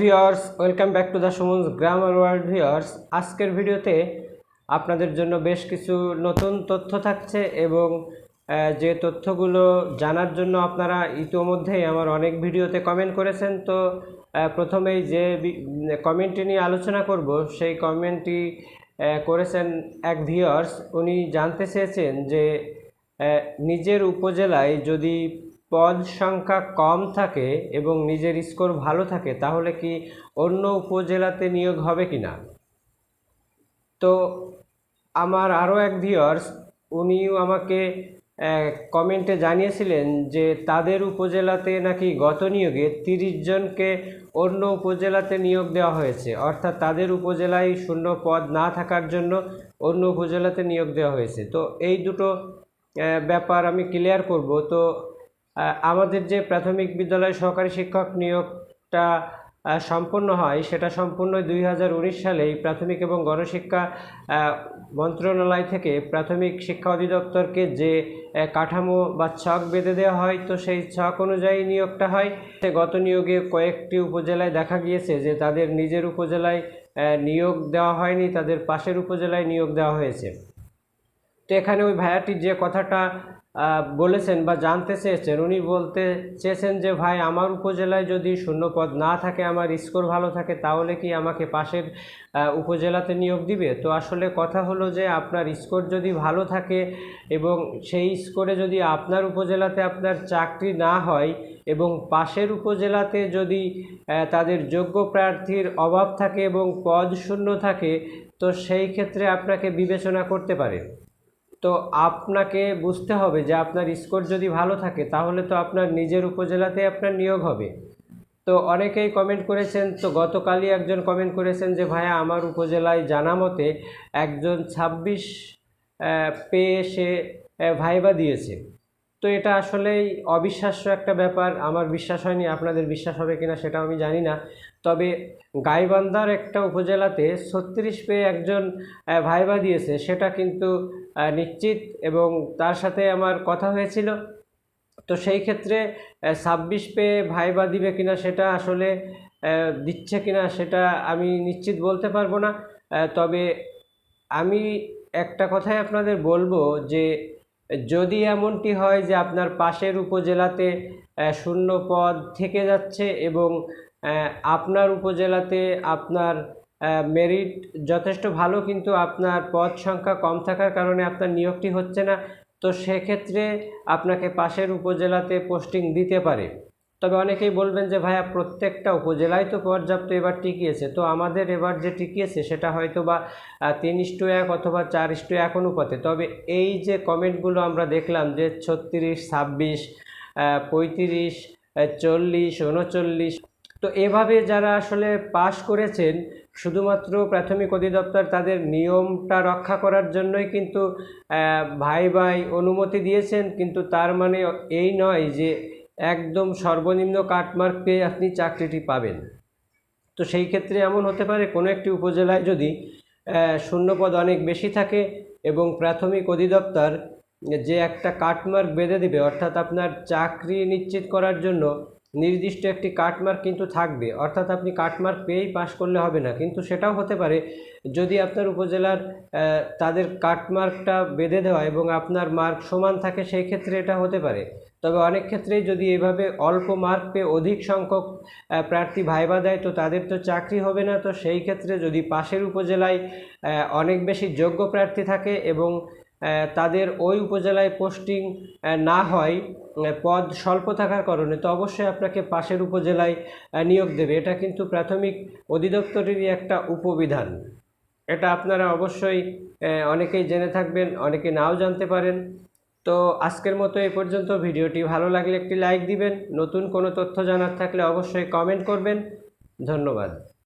Viewers, welcome back to the Suman grammar world viewers. আজকের ভিডিওতে আপনাদের জন্য বেশ কিছু নতুন তথ্য থাকছে এবং যে তথ্যগুলো জানার জন্য আপনারা ইতোমধ্যেই আমার অনেক ভিডিওতে কমেন্ট করেছেন। তো প্রথমেই যে কমেন্টটি নিয়ে আলোচনা করব, সেই কমেন্টটি করেছেন এক ভিউয়ার্স। উনি জানতে চেয়েছেন যে নিজের উপজেলায় যদি পদ সংখ্যা কম থাকে এবং নিজের স্কোর ভালো থাকে, তাহলে কি অন্য উপজেলাতে নিয়োগ হবে কি না তো আমার আরও এক ভিউয়ার্স, উনিও আমাকে কমেন্টে জানিয়েছিলেন যে তাদের উপজেলাতে নাকি গত নিয়োগে তিরিশ জনকে অন্য উপজেলাতে নিয়োগ দেওয়া হয়েছে। অর্থাৎ তাদের উপজেলায় শূন্য পদ না থাকার জন্য অন্য উপজেলাতে নিয়োগ দেওয়া হয়েছে। তো এই দুটো ব্যাপার আমি ক্লিয়ার করব। তো আমাদের যে প্রাথমিক বিদ্যালয় সহকারী শিক্ষক নিয়োগটা সম্পন্ন হয়, সেটা সম্পূর্ণ দুই হাজার উনিশ সালেই প্রাথমিক এবং গণশিক্ষা মন্ত্রণালয় থেকে প্রাথমিক শিক্ষা অধিদপ্তরকে যে কাঠামো বা ছক বেঁধে দেওয়া হয়, তো সেই ছক অনুযায়ী নিয়োগটা হয়। গত নিয়োগে কয়েকটি উপজেলায় দেখা গিয়েছে যে, তাদের নিজের উপজেলায় নিয়োগ দেওয়া হয়নি, তাদের পাশের উপজেলায় নিয়োগ দেওয়া হয়েছে। তো এখানে ওই ভাইয়াটি যে কথাটা বলেছেন বা জানতে চেয়েছেন। উনি বলতে চেয়েছেন যে, ভাই, আমার উপজেলায় যদি শূন্যপদ না থাকে, আমার স্কোর ভালো থাকে, তাহলে কি আমাকে পাশের উপজেলাতে নিয়োগ দিবে? তো আসলে কথা হলো যে, আপনার স্কোর যদি ভালো থাকে এবং সেই স্কোরে যদি আপনার উপজেলাতে আপনার চাকরি না হয় এবং পাশের উপজেলাতে যদি তাদের যোগ্য প্রার্থীর অভাব থাকে এবং পদ শূন্য থাকে, তো সেই ক্ষেত্রে আপনাকে বিবেচনা করতে পারে। তো আপনাকে বুঝতে হবে যে আপনার স্কোর যদি ভালো থাকে, তাহলে তো আপনার নিজের উপজেলাতে আপনার নিয়োগ হবে। তো অনেকেই কমেন্ট করেছেন, তো গতকালই একজন কমেন্ট করেছেন যে, ভাইয়া, আমার উপজেলায় জানা মতে একজন ছাব্বিশ পেয়ে সে ভাইবা দিয়েছে। তো এটা আসলেই অবিশ্বাস্য একটা ব্যাপার। আমার বিশ্বাস হয়নি, আপনাদের বিশ্বাস হবে কিনা সেটাও আমি জানি না। তবে গাইবান্ধার একটা উপজেলাতে ছত্রিশ পেয়ে একজন ভাইবা দিয়েছে, সেটা কিন্তু নিশ্চিত এবং তার সাথে আমার কথা হয়েছিল। তো সেই ক্ষেত্রে ছাব্বিশ পেয়ে ভাইবা দিবে কিনা সেটা আসলে দিচ্ছে কিনা সেটা আমি নিশ্চিত বলতে পারব না। তবে আমি একটা কথাই আপনাদের বলব যে, যদি এমনটি হয় যে আপনার পাশের উপজেলাতে শূন্য পদ থেকে যাচ্ছে এবং আপনার উপজেলাতে আপনার মেরিট যথেষ্ট ভালো, কিন্তু আপনার পদ সংখ্যা কম থাকার কারণে আপনার নিয়োগটি হচ্ছে না। তো সেক্ষেত্রে আপনাকে পাশের উপজেলাতে পোস্টিং দিতে পারে। তবে অনেকেই বলবেন যে, ভাইয়া, প্রত্যেকটা উপজেলায় তো পর্যাপ্ত এবার টিকিয়েছে। তো আমাদের এবার যে টিকিয়েছে, সেটা হয়তো বা তিন ইস্টু এক অথবা চার ইস্টু এক অনুপাতে। তবে এই যে কমেন্টগুলো আমরা দেখলাম যে, ছত্রিশ, ছাব্বিশ পঁয়ত্রিশ চল্লিশ, উনচল্লিশ তো এভাবে যারা আসলে পাশ করেছেন, শুধুমাত্র প্রাথমিক অধিদপ্তর তাদের নিয়মটা রক্ষা করার জন্যই কিন্তু ভাই ভাই অনুমতি দিয়েছেন, কিন্তু তার মানে এই নয় যে একদম সর্বনিম্ন কাটমার্ক পেয়ে আপনি চাকরিটি পাবেন। তো সেই ক্ষেত্রে এমন হতে পারে, কোনো একটি উপজেলায় যদি শূন্যপদ অনেক বেশি থাকে এবং প্রাথমিক অধিদপ্তর যে একটা কাটমার্ক বেঁধে দিবে, অর্থাৎ আপনার চাকরি নিশ্চিত করার জন্য নির্দিষ্ট একটি কাটমার্ক কিন্তু থাকবে। অর্থাৎ আপনি কাটমার্ক পেয়েই পাশ করলে হবে না। কিন্তু সেটাও হতে পারে, যদি আপনার উপজেলার তাদের কাটমার্কটা বেঁধে দেওয়া এবং আপনার মার্ক সমান থাকে, সেই ক্ষেত্রে এটা হতে পারে। তবে অনেক ক্ষেত্রেই যদি এভাবে অল্প মার্ক পেয়ে অধিক সংখ্যক প্রার্থী ভাইবা দেয়, তো তাদের তো চাকরি হবে না। তো সেই ক্ষেত্রে যদি পাশের উপজেলায় অনেক বেশি যোগ্য প্রার্থী থাকে এবং তাদের ওই উপজেলায় পোস্টিং না হয় পদ স্বল্প থাকার কারণে, তো অবশ্যই আপনাকে পাশের উপজেলায় নিয়োগ দেবে। এটা কিন্তু প্রাথমিক অধিদপ্তরেরই একটা উপবিধান। এটা আপনারা অবশ্যই অনেকেই জেনে থাকবেন, অনেকে নাও জানতে পারেন। তো আজকের মতো এই পর্যন্ত ভিডিওটি। ভালো লাগলে একটি লাইক দিবেন। নতুন কোনো তথ্য জানার থাকলে অবশ্যই কমেন্ট করবেন। ধন্যবাদ।